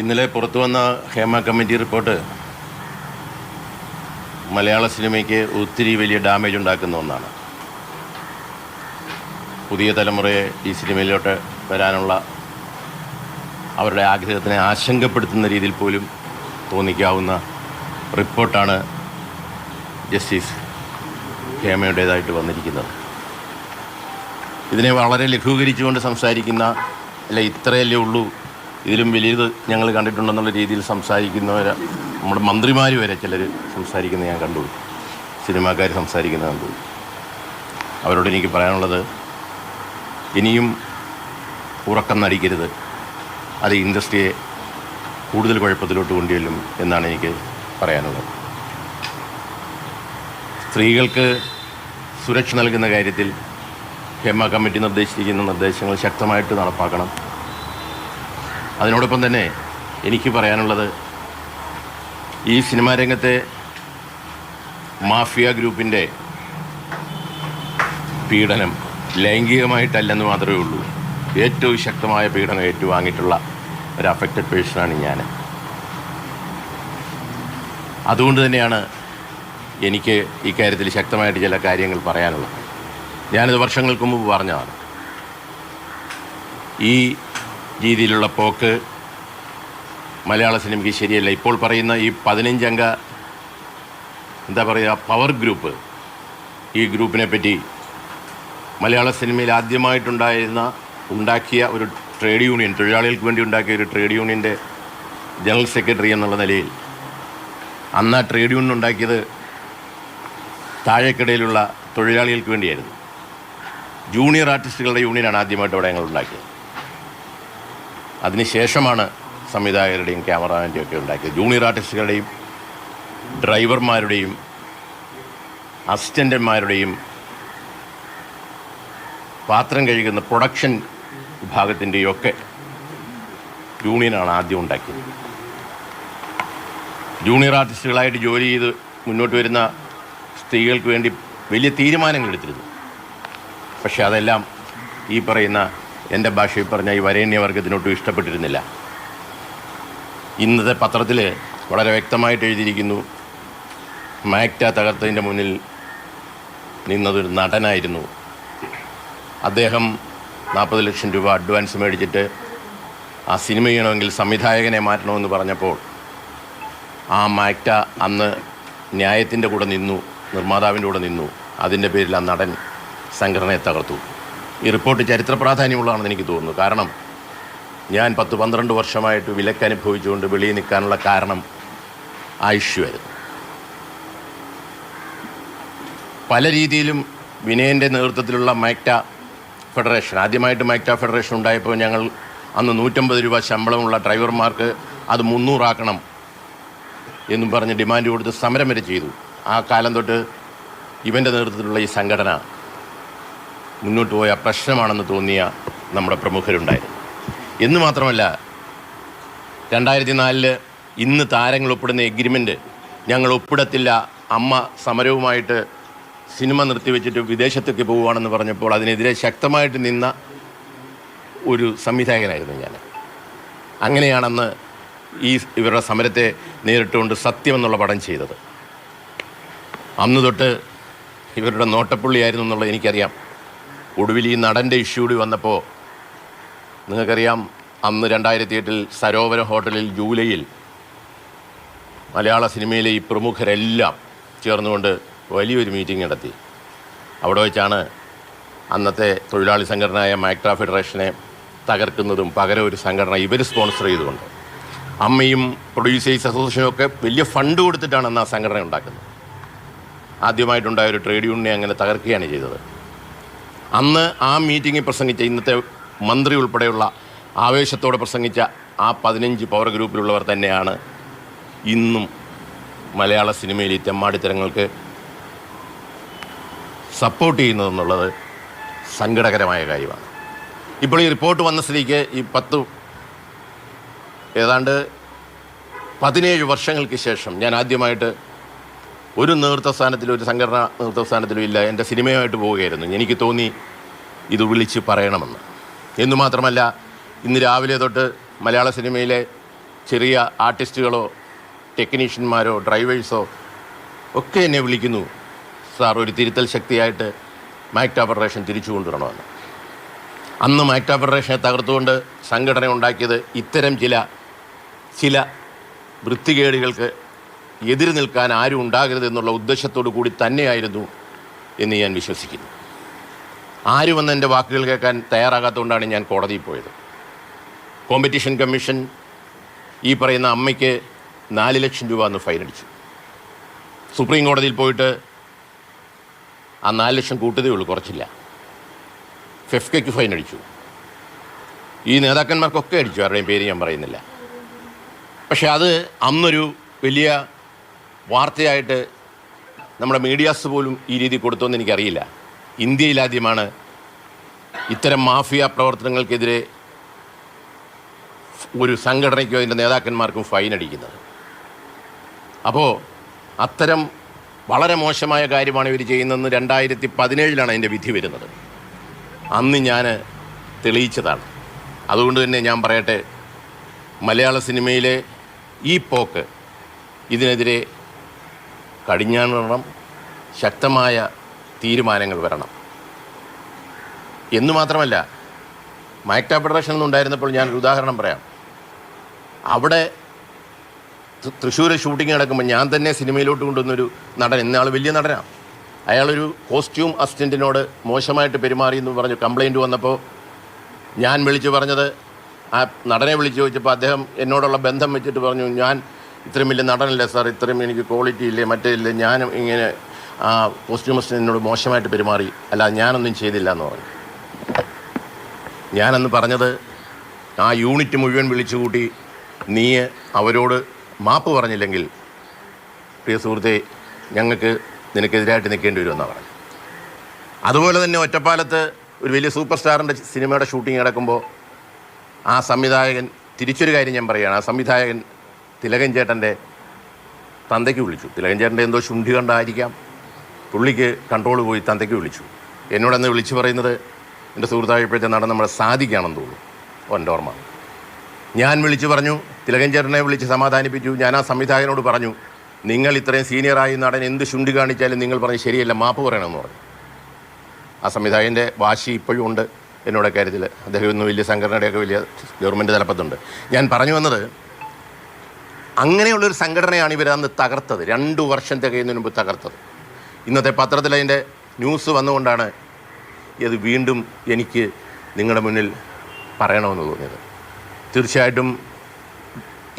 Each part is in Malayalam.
ഇന്നലെ പുറത്തു വന്ന ഹേമ കമ്മിറ്റി റിപ്പോർട്ട് മലയാള സിനിമയ്ക്ക് ഒത്തിരി വലിയ ഡാമേജ് ഉണ്ടാക്കുന്ന ഒന്നാണ്. പുതിയ തലമുറയെ ഈ സിനിമയിലോട്ട് വരാനുള്ള അവരുടെ ആഗ്രഹത്തിനെ ആശങ്കപ്പെടുത്തുന്ന രീതിയിൽ പോലും തോന്നിക്കാവുന്ന റിപ്പോർട്ടാണ് ജസ്റ്റിസ് ഹേമയുടേതായിട്ട് വന്നിരിക്കുന്നത്. ഇതിനെ വളരെ ലഘൂകരിച്ചുകൊണ്ട് സംസാരിക്കുന്ന അല്ല ഇത്രയല്ലേ ഉള്ളൂ ഇതിലും വലിയത് ഞങ്ങൾ കണ്ടിട്ടുണ്ടെന്നുള്ള രീതിയിൽ സംസാരിക്കുന്നവർ നമ്മുടെ മന്ത്രിമാർ വരെ ചിലർ സംസാരിക്കുന്നത് ഞാൻ കണ്ടു. സിനിമാക്കാർ സംസാരിക്കുന്നത് കണ്ടു. അവരോട് എനിക്ക് പറയാനുള്ളത് ഇനിയും ഉറക്കം നടിക്കരുത്. അത് ഇൻഡസ്ട്രിയെ കൂടുതൽ കുഴപ്പത്തിലോട്ട് കൊണ്ടുവരും എന്നാണ് എനിക്ക് പറയാനുള്ളത്. സ്ത്രീകൾക്ക് സുരക്ഷ നൽകുന്ന കാര്യത്തിൽ ഹേമ കമ്മിറ്റി നിർദ്ദേശിച്ചിരിക്കുന്ന നിർദ്ദേശങ്ങൾ ശക്തമായിട്ട് നടപ്പാക്കണം. അതിനോടൊപ്പം തന്നെ എനിക്ക് പറയാനുള്ളത് ഈ സിനിമാ രംഗത്തെ മാഫിയ ഗ്രൂപ്പിന്റെ പീഡനം ലൈംഗികമായിട്ടല്ലെന്ന് മാത്രമേ ഉള്ളൂ. ഏറ്റവും ശക്തമായ പീഡനം ഏറ്റുവാങ്ങിയിട്ടുള്ള ഒരു അഫക്റ്റഡ് പേഴ്സണാണ് ഞാൻ. അതുകൊണ്ട് തന്നെയാണ് എനിക്ക് ഇക്കാര്യത്തിൽ ശക്തമായിട്ട് ചില കാര്യങ്ങൾ പറയാനുള്ളത്. ഞാനിത് വർഷങ്ങൾക്ക് മുമ്പ് പറഞ്ഞതാണ്. ഈ രീതിയിലുള്ള പോക്ക് മലയാള സിനിമയ്ക്ക് ശരിയല്ല. ഇപ്പോൾ പറയുന്ന ഈ പതിനഞ്ചംഗ എന്താ പറയുക പവർ ഗ്രൂപ്പ് ഈ ഗ്രൂപ്പിനെ പറ്റി മലയാള സിനിമയിൽ ആദ്യമായിട്ടുണ്ടായിരുന്ന ഉണ്ടാക്കിയ ഒരു ട്രേഡ് യൂണിയൻ തൊഴിലാളികൾക്ക് വേണ്ടി ഉണ്ടാക്കിയ ഒരു ട്രേഡ് യൂണിയന്റെ ജനറൽ സെക്രട്ടറി എന്നുള്ള നിലയിൽ അന്ന് ആ ട്രേഡ് യൂണിയൻ ഉണ്ടാക്കിയത് താഴേക്കിടയിലുള്ള തൊഴിലാളികൾക്ക് വേണ്ടിയായിരുന്നു. ജൂനിയർ ആർട്ടിസ്റ്റുകളുടെ യൂണിയനാണ് ആദ്യമായിട്ട് അവിടെ ഞങ്ങൾ ഉണ്ടാക്കിയത്. അതിനുശേഷമാണ് സംവിധായകരുടെയും ക്യാമറാമാന്റെയും ഒക്കെ ഉണ്ടാക്കിയത്. ജൂനിയർ ആർട്ടിസ്റ്റുകളുടെയും ഡ്രൈവർമാരുടെയും അസിസ്റ്റന്റന്മാരുടെയും പാത്രം കഴുകുന്ന പ്രൊഡക്ഷൻ വിഭാഗത്തിന്റെയും ഒക്കെ യൂണിയനാണ് ആദ്യം ഉണ്ടാക്കിയത്. ജൂനിയർ ആർട്ടിസ്റ്റുകളായിട്ട് ജോലി ചെയ്ത് മുന്നോട്ട് വരുന്ന സ്ത്രീകൾക്ക് വേണ്ടി വലിയ തീരുമാനങ്ങൾ എടുത്തിരുന്നു. പക്ഷേ അതെല്ലാം ഈ പറയുന്ന എന്റെ ഭാഷയിൽ പറഞ്ഞ ഈ വരേണ്യവർഗത്തിനൊട്ടും ഇഷ്ടപ്പെട്ടിരുന്നില്ല. ഇന്നത്തെ പത്രത്തിൽ വളരെ വ്യക്തമായിട്ട് എഴുതിയിരിക്കുന്നു മാക്റ്റ തകർത്തതിന്റെ മുന്നിൽ നിന്നതൊരു നടനായിരുന്നു. അദ്ദേഹം നാൽപ്പത് ലക്ഷം രൂപ അഡ്വാൻസ് മേടിച്ചിട്ട് ആ സിനിമ ചെയ്യണമെങ്കിൽ സംവിധായകനെ മാറ്റണമെന്ന് പറഞ്ഞപ്പോൾ ആ മാക്റ്റ അന്ന് ന്യായത്തിന്റെ കൂടെ നിന്നു നിർമ്മാതാവിന്റെ കൂടെ നിന്നു. അതിന്റെ പേരിൽ ആ നടൻ സംഘടനയെ തകർത്തു. ഈ റിപ്പോർട്ട് ചരിത്ര പ്രാധാന്യമുള്ളതാണെന്ന് എനിക്ക് തോന്നുന്നു. കാരണം ഞാൻ പത്ത് പന്ത്രണ്ട് വർഷമായിട്ട് വിലക്ക് അനുഭവിച്ചുകൊണ്ട് വെളിയിൽ നിൽക്കാനുള്ള കാരണം ആ പല രീതിയിലും വിനയന്റെ നേതൃത്വത്തിലുള്ള മൈക്ട ഫെഡറേഷൻ ആദ്യമായിട്ട് മൈക്ട ഫെഡറേഷൻ ഉണ്ടായപ്പോൾ ഞങ്ങൾ അന്ന് നൂറ്റമ്പത് രൂപ ശമ്പളമുള്ള ഡ്രൈവർമാർക്ക് അത് മുന്നൂറാക്കണം എന്നും പറഞ്ഞ് ഡിമാൻഡ് കൊടുത്ത് സമരം വരെ ചെയ്തു. ആ കാലം തൊട്ട് ഇവന്റെ നേതൃത്വത്തിലുള്ള ഈ സംഘടന മുന്നോട്ട് പോയ പ്രശ്നമാണെന്ന് തോന്നിയ നമ്മുടെ പ്രമുഖരുണ്ടായിരുന്നു. എന്ന് മാത്രമല്ല രണ്ടായിരത്തി നാലിൽ ഇന്ന് താരങ്ങൾ ഒപ്പിടുന്ന എഗ്രിമെന്റ് ഞങ്ങൾ ഒപ്പിടത്തില്ല അമ്മ സമരവുമായിട്ട് സിനിമ നിർത്തിവെച്ചിട്ട് വിദേശത്തേക്ക് പോവുകയാണെന്ന് പറഞ്ഞപ്പോൾ അതിനെതിരെ ശക്തമായിട്ട് നിന്ന ഒരു സംവിധായകനായിരുന്നു ഞാൻ. അങ്ങനെയാണെന്ന് ഈ ഇവരുടെ സമരത്തെ നേരിട്ടുകൊണ്ട് സത്യമെന്നുള്ള പടം ചെയ്തത്. അന്ന് തൊട്ട് ഇവരുടെ നോട്ടപ്പുള്ളിയായിരുന്നു എന്നുള്ളത് എനിക്കറിയാം. ഒടുവിൽ ഈ നടന്റെ ഇഷ്യൂ കൂടി വന്നപ്പോൾ നിങ്ങൾക്കറിയാം അന്ന് രണ്ടായിരത്തി എട്ടിൽ സരോവര ഹോട്ടലിൽ ജൂലൈയിൽ മലയാള സിനിമയിലെ ഈ പ്രമുഖരെല്ലാം ചേർന്നുകൊണ്ട് വലിയൊരു മീറ്റിംഗ് നടത്തി. അവിടെ വെച്ചാണ് അന്നത്തെ തൊഴിലാളി സംഘടനയായ മാക്ട്ര ഫെഡറേഷനെ തകർക്കുന്നതും പകരം ഒരു സംഘടന ഇവർ സ്പോൺസർ ചെയ്തുകൊണ്ട്. അമ്മയും പ്രൊഡ്യൂസേഴ്സ് അസോസിയേഷനും ഒക്കെ വലിയ ഫണ്ട് കൊടുത്തിട്ടാണ് അന്ന് ആ സംഘടന ഉണ്ടാക്കുന്നത്. ആദ്യമായിട്ടുണ്ടായ ഒരു ട്രേഡ് യൂണിയനെ അങ്ങനെ തകർക്കുകയാണ് ചെയ്തത്. അന്ന് ആ മീറ്റിങ്ങിൽ പ്രസംഗിച്ച ഇന്നത്തെ മന്ത്രി ഉൾപ്പെടെയുള്ള ആവേശത്തോടെ പ്രസംഗിച്ച ആ പതിനഞ്ച് പവർ ഗ്രൂപ്പിലുള്ളവർ തന്നെയാണ് ഇന്നും മലയാള സിനിമയിൽ ഈ തെമ്മാടിത്തരങ്ങൾക്ക് സപ്പോർട്ട് ചെയ്യുന്നതെന്നുള്ളത് സങ്കടകരമായ കാര്യമാണ്. ഇപ്പോൾ ഈ റിപ്പോർട്ട് വന്ന സ്ഥിതിക്ക് ഈ പത്ത് ഏതാണ്ട് പതിനേഴ് വർഷങ്ങൾക്ക് ശേഷം ഞാൻ ആദ്യമായിട്ട് ഒരു നേതൃത്വസ്ഥാനത്തിലും ഒരു സംഘടന നേതൃത്വസ്ഥാനത്തിലും ഇല്ല. എന്റെ സിനിമയുമായിട്ട് പോവുകയായിരുന്നു. എനിക്ക് തോന്നി ഇത് വിളിച്ച് പറയണമെന്ന്. എന്നു മാത്രമല്ല ഇന്ന് രാവിലെ തൊട്ട് മലയാള സിനിമയിലെ ചെറിയ ആർട്ടിസ്റ്റുകളോ ടെക്നീഷ്യന്മാരോ ഡ്രൈവേഴ്സോ ഒക്കെ എന്നെ വിളിക്കുന്നു. സാർ ഒരു തിരുത്തൽ ശക്തിയായിട്ട് മാക്ട ഫെഡറേഷൻ തിരിച്ചു കൊണ്ടുവരണമെന്ന്. അന്ന് മാക്ട ഫെഡറേഷനെ തകർത്തുകൊണ്ട് സംഘടന ഉണ്ടാക്കിയത് ഇത്തരം ചില ചില വൃത്തികേടുകൾക്ക് എതിര് നിൽക്കാൻ ആരും ഉണ്ടാകരുത് എന്നുള്ള ഉദ്ദേശത്തോടു കൂടി തന്നെയായിരുന്നു എന്ന് ഞാൻ വിശ്വസിക്കുന്നു. ആരും എന്റെ വാക്കുകൾ കേൾക്കാൻ തയ്യാറാകാത്തതുകൊണ്ടാണ് ഞാൻ കോടതിയിൽ പോയത്. കോമ്പറ്റീഷൻ കമ്മീഷൻ ഈ പറയുന്ന അമ്മയ്ക്ക് നാല് ലക്ഷം രൂപ എന്ന് ഫൈൻ അടിച്ചു. സുപ്രീം കോടതിയിൽ പോയിട്ട് ആ നാല് ലക്ഷം കൂട്ടതേ ഉള്ളൂ കുറച്ചില്ല. ഫെഫ്കയ്ക്ക് ഫൈൻ അടിച്ചു. ഈ നേതാക്കന്മാർക്കൊക്കെ അടിച്ചു ആരുടെയും പേര് ഞാൻ പറയുന്നില്ല. പക്ഷെ അത് അന്നൊരു വലിയ വാർത്തയായിട്ട് നമ്മുടെ മീഡിയാസ് പോലും ഈ രീതി കൊടുത്തോന്ന് എനിക്കറിയില്ല. ഇന്ത്യയിലാദ്യമാണ് ഇത്തരം മാഫിയ പ്രവർത്തനങ്ങൾക്കെതിരെ ഒരു സംഘടനയ്ക്കോ അതിന്റെ നേതാക്കന്മാർക്കും ഫൈൻ അടിക്കുന്നത്. അപ്പോൾ അത്തരം വളരെ മോശമായ കാര്യമാണ് ഇവർ ചെയ്യുന്നതെന്ന് രണ്ടായിരത്തി പതിനേഴിലാണ് അതിന്റെ വിധി വരുന്നത്. അന്ന് ഞാൻ തെളിയിച്ചതാണ്. അതുകൊണ്ട് തന്നെ ഞാൻ പറയട്ടെ മലയാള സിനിമയിലെ ഈ പോക്ക് ഇതിനെതിരെ കടിഞ്ഞാണിടണം ശക്തമായ തീരുമാനങ്ങൾ വരണം. എന്നു മാത്രമല്ല മാക്ട ഫെഡറേഷൻ എന്നുണ്ടായിരുന്നപ്പോൾ ഞാനൊരു ഉദാഹരണം പറയാം. അവിടെ തൃശ്ശൂർ ഷൂട്ടിംഗ് നടക്കുമ്പോൾ ഞാൻ തന്നെ സിനിമയിലോട്ട് കൊണ്ടുവന്നൊരു നടൻ ഇന്നയാൾ വലിയ നടനാണ് അയാളൊരു കോസ്റ്റ്യൂം അസിസ്റ്റന്റിനോട് മോശമായിട്ട് പെരുമാറി എന്ന് പറഞ്ഞു കംപ്ലൈന്റ് വന്നപ്പോൾ ഞാൻ വിളിച്ചു പറഞ്ഞത് ആ നടനെ വിളിച്ചു ചോദിച്ചപ്പോൾ അദ്ദേഹം എന്നോടുള്ള ബന്ധം വെച്ചിട്ട് പറഞ്ഞു ഞാൻ ഇത്രയും വലിയ നടനല്ലേ സാർ? ഇത്രയും എനിക്ക് ക്വാളിറ്റി ഇല്ലേ? മറ്റേ ഇല്ലേ? ഞാനും ഇങ്ങനെ ആ കോസ്റ്റ്യൂം എന്നോട് മോശമായിട്ട് പെരുമാറി. അല്ല ഞാനൊന്നും ചെയ്തില്ല എന്ന് പറഞ്ഞു. ഞാനന്ന് പറഞ്ഞത് ആ യൂണിറ്റ് മുഴുവൻ വിളിച്ചുകൂട്ടി നീ അവരോട് മാപ്പ് പറഞ്ഞില്ലെങ്കിൽ പ്രിയ സുഹൃത്തെ ഞങ്ങൾക്ക് നിനക്കെതിരായിട്ട് നിൽക്കേണ്ടി വരുമെന്നാണ് പറഞ്ഞു അതുപോലെ തന്നെ ഒറ്റപ്പാലത്ത് ഒരു വലിയ സൂപ്പർ സ്റ്റാറിന്റെ സിനിമയുടെ ഷൂട്ടിംഗ് നടക്കുമ്പോൾ ആ സംവിധായകൻ തിരിച്ചൊരു കാര്യം ഞാൻ പറയുകയാണ് ആ സംവിധായകൻ തിലകൻ ചേട്ടന്റെ തന്തയ്ക്ക് വിളിച്ചു. തിലകൻ ചേട്ടന്റെ എന്തോ ശുണ്ഠി കണ്ടായിരിക്കാം. പുള്ളിക്ക് കൺട്രോൾ പോയി തന്തയ്ക്ക് വിളിച്ചു. എന്നോടന്ന് വിളിച്ചു പറയുന്നത് എന്റെ സുഹൃത്തായപ്പോഴത്തെ നടൻ നമ്മുടെ സാധിക്കുകയാണെന്ന് തോന്നുന്നു. എന്റെ ഓർമ്മ. ഞാൻ വിളിച്ചു പറഞ്ഞു തിലകൻ ചേട്ടനെ വിളിച്ച് സമാധാനിപ്പിച്ചു. ഞാൻ ആ സംവിധായകനോട് പറഞ്ഞു നിങ്ങൾ ഇത്രയും സീനിയറായി നടൻ എന്ത് ശുണ്ടി കാണിച്ചാലും നിങ്ങൾ പറഞ്ഞ് ശരിയല്ല മാപ്പ് പറയണമെന്ന് പറഞ്ഞു. ആ സംവിധായകന്റെ വാശി ഇപ്പോഴും ഉണ്ട്. എന്നോട് കാര്യത്തിൽ അദ്ദേഹം ഇന്ന് വലിയ സംഘടനയുടെയൊക്കെ വലിയ ഗവൺമെന്റ് തലപ്പത്തുണ്ട്. ഞാൻ പറഞ്ഞു വന്നത് അങ്ങനെയുള്ളൊരു സംഘടനയാണ് ഇവർ അന്ന് തകർത്തത്. രണ്ടു വർഷം തികയുന്നതിന് മുമ്പ് തകർത്തത്. ഇന്നത്തെ പത്രത്തിൽ അതിന്റെ ന്യൂസ് വന്നുകൊണ്ടാണ് ഇത് വീണ്ടും എനിക്ക് നിങ്ങളുടെ മുന്നിൽ പറയണമെന്ന് തോന്നിയത്. തീർച്ചയായിട്ടും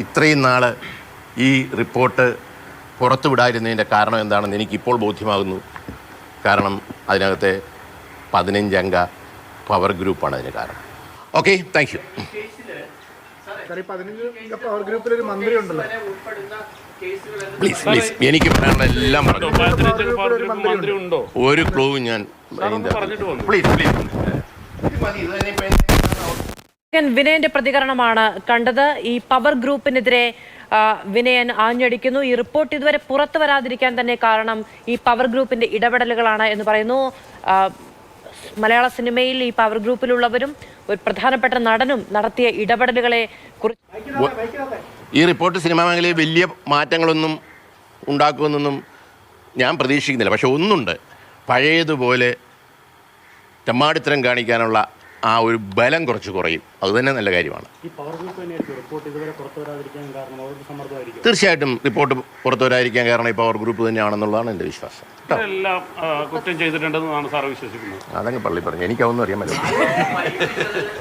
ഇത്രയും നാൾ ഈ റിപ്പോർട്ട് പുറത്തു വിടാതിരുന്നതിന്റെ കാരണം എന്താണെന്ന് എനിക്കിപ്പോൾ ബോധ്യമാകുന്നു. കാരണം അതിനകത്തെ പതിനഞ്ചംഗ പവർ ഗ്രൂപ്പാണ് അതിന് കാരണം. Okay thank you. സാർ ഈ പതിനഞ്ച് പവർ ഗ്രൂപ്പിലൊരു മന്ത്രി ഉണ്ടല്ലോ. പ്ലീസ് പ്ലീസ് എനിക്ക് പറയാനുള്ള എല്ലാം പറഞ്ഞു. ഒരു ക്ലൂ ഞാൻ. പ്ലീസ് പ്ലീസ് വിനയന്റെ പ്രതികരണമാണ് കണ്ടത്. ഈ പവർ ഗ്രൂപ്പിനെതിരെ വിനയൻ ആഞ്ഞടിക്കുന്നു. ഈ റിപ്പോർട്ട് ഇതുവരെ പുറത്തു വരാതിരിക്കാൻ തന്നെ കാരണം ഈ പവർ ഗ്രൂപ്പിന്റെ ഇടപെടലുകളാണ് എന്ന് പറയുന്നു. മലയാള സിനിമയിൽ ഈ പവർ ഗ്രൂപ്പിലുള്ളവരും ഒരു പ്രധാനപ്പെട്ട നടനും നടത്തിയ ഇടപെടലുകളെ കുറിച്ച് ഈ റിപ്പോർട്ട് സിനിമാ മേഖലയിൽ വലിയ മാറ്റങ്ങളൊന്നും ഉണ്ടാക്കുമെന്നൊന്നും ഞാൻ പ്രതീക്ഷിക്കുന്നില്ല. പക്ഷെ ഒന്നുണ്ട്. പഴയതുപോലെ തെമ്മാടിത്തരം കാണിക്കാനുള്ള ആ ഒരു ബലം കുറച്ച് കുറയും. അത് തന്നെ നല്ല കാര്യമാണ്. ഈ പവർ ഗ്രൂപ്പ് തന്നെയായിരിക്കും റിപ്പോർട്ട് ഇതുവരെ പുറത്തു വരാതിരിക്കാൻ കാരണം അവർക്ക് സമ്മർദ്ദമായിരിക്കും. തീർച്ചയായിട്ടും റിപ്പോർട്ട് പുറത്തു വരാതിരിക്കാൻ കാരണം ഈ പവർ ഗ്രൂപ്പ് തന്നെയാണെന്നുള്ളതാണ് എന്റെ വിശ്വാസം. കുറ്റം ചെയ്തിട്ടുണ്ടെന്നാണ് സാർ വിശ്വസിക്കുന്നത്. അതങ്ങ് പള്ളി പറഞ്ഞു. എനിക്കതൊന്നും അറിയാൻ പറ്റില്ല